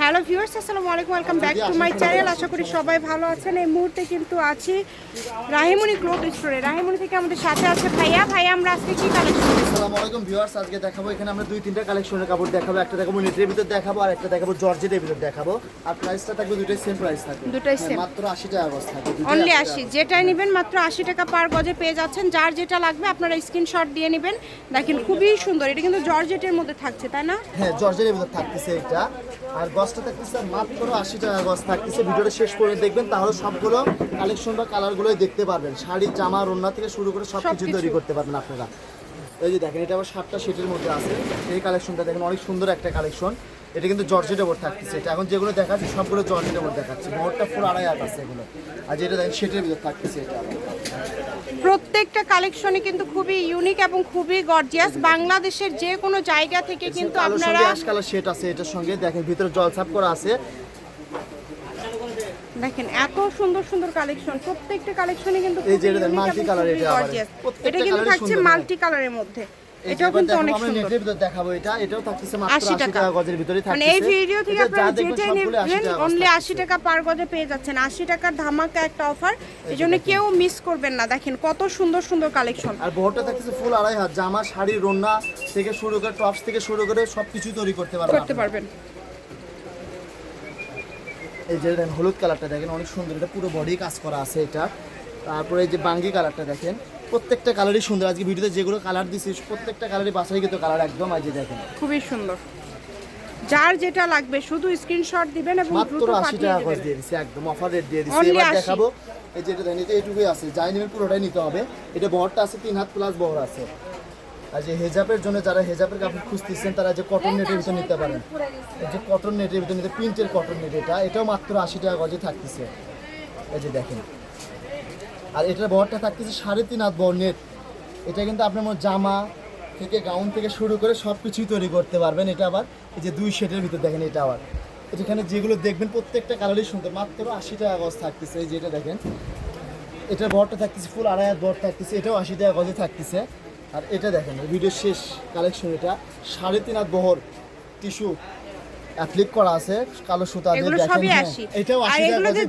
Hello viewers আসসালামু আলাইকুম। Welcome back to my channel আশা করি সবাই ভালো আছেন। এই মুহূর্তে কিন্তু আছি রাহিমণি ক্লোথ স্টোরে। রাহিমণি থেকে আমাদের সাথে আছে ভাইয়া। ভাইয়া আমরা আজকে কি কালেকশন আসসালামু আলাইকুম ভিউয়ার্স আজকে দেখাবো। এখানে আমরা দুই তিনটা কালেকশনের কাপড় দেখাবো। একটা দেখাবো নেটের ভিতর দেখাবো আর একটা দেখাবো জর্জেটের ভিতর দেখাবো। আর প্রাইসটা থাকবে দুটোই সেম প্রাইস থাকবে। দুটোই হ্যাঁ, same। মাত্র 80 টাকা গজ থাকবে। অনলি 80 আশি যেটাই নেবেন মাত্র আশি টাকা পার গজে পেয়ে যাচ্ছেন। যার যেটা লাগবে আপনারা স্ক্রিনশট দিয়ে নেবেন। দেখেন খুবই সুন্দর। এটা কিন্তু জর্জেটের মধ্যে থাকছে তাই না? হ্যাঁ জর্জেটের ভিতর থাকতেছে। এটা আর গছটা থাকতেছে মাত্র 80 টাকা গছ থাকতেছে। ভিডিওটা শেষ করে দেখবেন তাহলে সবগুলো কালেকশন বা কালারগুলোই দেখতে পারবেন। শাড়ি জামা রন্না থেকে শুরু করে সব কিছু তৈরি করতে পারবেন আপনারা। এই যে দেখেন এটা আবার সাতটা সেটের মধ্যে আছে। এই কালেকশনটা দেখেন অনেক সুন্দর একটা কালেকশন এটা কিন্তু জর্জেটের ওপর থাকতেছে। এটা এখন যেগুলো দেখাচ্ছে সবগুলো জর্জেটের ওপর দেখাচ্ছে। মোটটা ফুল আড়াই হাত আছে এগুলো। আর যেটা দেখেন সেটের ভিতর থাকতেছে এটা। প্রত্যেকটা কালেকশনই কিন্তু খুবই ইউনিক এবং খুবই গর্জিয়াস বাংলাদেশের যে কোনো জায়গা থেকে কিন্তু কালোর আপনারা আজকাল সেট কালার আছে এটার সঙ্গে দেখেন ভিতরে জল ছাপ করা আছে। দেখেন এত সুন্দর সুন্দর কালেকশন প্রত্যেকটা কালেকশনই কিন্তু এই যে মাল্টি খুবই এটা। এটা কিন্তু থাকছে মাল্টি কালারের মধ্যে। এটাও কিন্তু অনেক সুন্দর। দেখাবো এটা। এটাও থাকতেছে মাত্র 80 80 টাকা। গজের ভিতরে থাকতেছে মানে এই ভিডিও থেকে আপনারা যেটাই নেবেন অনলি থাকতেছে। আশি টাকা পার গজে পেয়ে যাচ্ছেন। আশি টাকার ধামাকা একটা অফার এই জন্য কেউ মিস করবেন না। দেখেন কত সুন্দর সুন্দর কালেকশন আর বহরটা থাকতেছে ফুল আড়াই হাত। জামা শাড়ি রন্না থেকে শুরু করে টপস থেকে শুরু করে সবকিছু তৈরি করতে পারবেন করতে পারবেন। এই যে হলুদ কালারটা দেখেন অনেক সুন্দর। এটা পুরো বডি কাজ করা আছে এটা। তারপরে এই যে বাঙ্গি কালারটা দেখেন। প্রত্যেকটা কালারই সুন্দর। আজকে ভিডিওতে যেগুলো কালার দিছি প্রত্যেকটা কালারই বাছাই কিন্তু কালার একদম আজ দেখেন। খুবই সুন্দর। যার যেটা লাগবে শুধু স্ক্রিনশট দিবেন এবং দ্রুত পাঠিয়ে টাকা দিয়ে দিচ্ছি একদম অফার রেট দিয়ে Only এবার দেখাবো এই যে এটা দেখেন এটা এটুকুই আছে। যাই নেবেন পুরোটাই নিতে হবে। এটা বহরটা আছে তিন হাত প্লাস বহর আছে। আর যে হেজাবের জন্য যারা হেজাবের কাপড় খুঁজতেছেন তারা যে কটন নেটের ভিতর নিতে পারেন। এই যে কটন নেটের ভিতর নিতে প্রিন্টের কটন নেট এটা। এটাও মাত্র আশি টাকা গজে থাকতেছে। এই যে দেখেন। আর এটার বহরটা থাকতেছে সাড়ে তিন হাত বহর নেট এটা কিন্তু আপনার মনে জামা থেকে গাউন থেকে শুরু করে সব কিছুই তৈরি করতে পারবেন। এটা আবার এই যে দুই শেডের ভিতর দেখেন এটা আবার। এখানে যেগুলো দেখবেন প্রত্যেকটা কালারই সুন্দর মাত্র আশি টাকা গজ থাকতেছে। এই যেটা দেখেন এটার বহরটা থাকতেছে ফুল আড়াই হাত বর থাকতেছে এটাও আশি টাকা গজে থাকতেছে। আর এটা দেখেন ভিডিও শেষ কালেকশন এটা। সাড়ে তিন হাত বহর টিস্যু অ্যাপ্লিক করা আছে কালো সুতা দিয়ে দেখেন হ্যাঁ, এটাও আশি টাকা গজে